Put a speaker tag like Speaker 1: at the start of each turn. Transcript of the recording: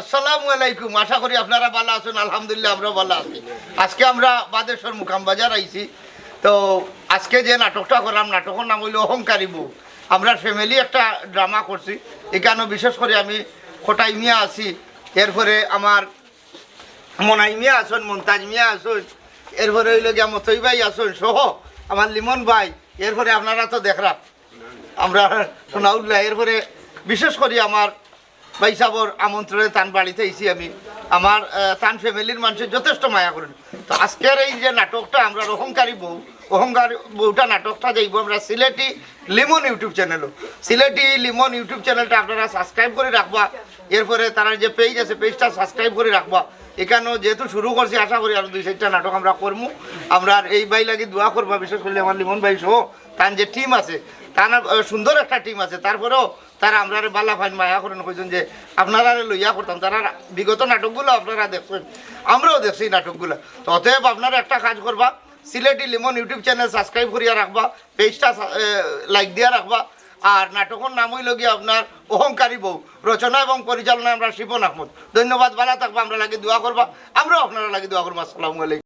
Speaker 1: আসসালামু আলাইকুম, আশা করি আপনারা ভালো আছেন, আলহামদুলিল্লাহ আমরা ভালো আছি। আজকে আমরা বাদেশ্বর মুকাম বাজার আইছি। তো আজকে যে নাটকটা করলাম, নাটকের নাম হইল অহংকারী বউ। আমরা ফ্যামিলি একটা ড্রামা করছি। এখানে বিশেষ করে আমি খোটাই মিয়া আছি, এরপরে আমার মনাই মিয়া আসুন মন্তাজ মিয়া আসুন এরপরে হইল গিয়া মতই ভাই আসুন সহ আমার লিমন ভাই, এরপরে আপনারা তো দেখরা আমরা শোনাউল্লাহ এরপরে বিশেষ করে আমার ভাই সাবর আমন্ত্রণে তান বাড়িতে এসি আমি। আমার তান ফ্যামিলির মানুষের যথেষ্ট মায়া করেন। তো আজকের এই যে নাটকটা, আমরা অহংকারী বউ। অহংকারী বউটা নাটকটা যাইব আমরা সিলেটি লিমন ইউটিউব চ্যানেলও সিলেটি লিমন ইউটিউব চ্যানেলটা আপনারা সাবস্ক্রাইব করে রাখবা। এরপরে তারা যে পেজ আছে পেজটা সাবস্ক্রাইব করে রাখবা। এখানেও যেহেতু শুরু করছি, আশা করি আরও দুই চারটা নাটক আমরা করব আমরা আর এই ভাই লাগি দোয়া করবা, বিশেষ করে আমার লিমন ভাই সহ, তার যে টিম আছে, তার সুন্দর একটা টিম আছে। তারপরেও তারা আমরা বালা ফাইন মায়া করেন কইছেন যে, আপনারা লইয়া করতাম। তারা বিগত নাটকগুলো আপনারা দেখছেন, আমরাও দেখছি নাটকগুলো। তো অতএব আপনারা একটা কাজ করবা, Sylheti Limon YouTube channel subscribe করিয়া রাখবা পেজটা লাইক দিয়া রাখবা। আর নাটকের নাম হইল গিয়ে আপনার অহংকারী বউ। রচনা এবং পরিচালনা আমরা শিবন আহমদ। ধন্যবাদ, ভালো থাকব, আমরা লাগে দোয়া করবা। আমরাও আপনারা লাগে দোয়া করব। আসসালামু আলাইকুম।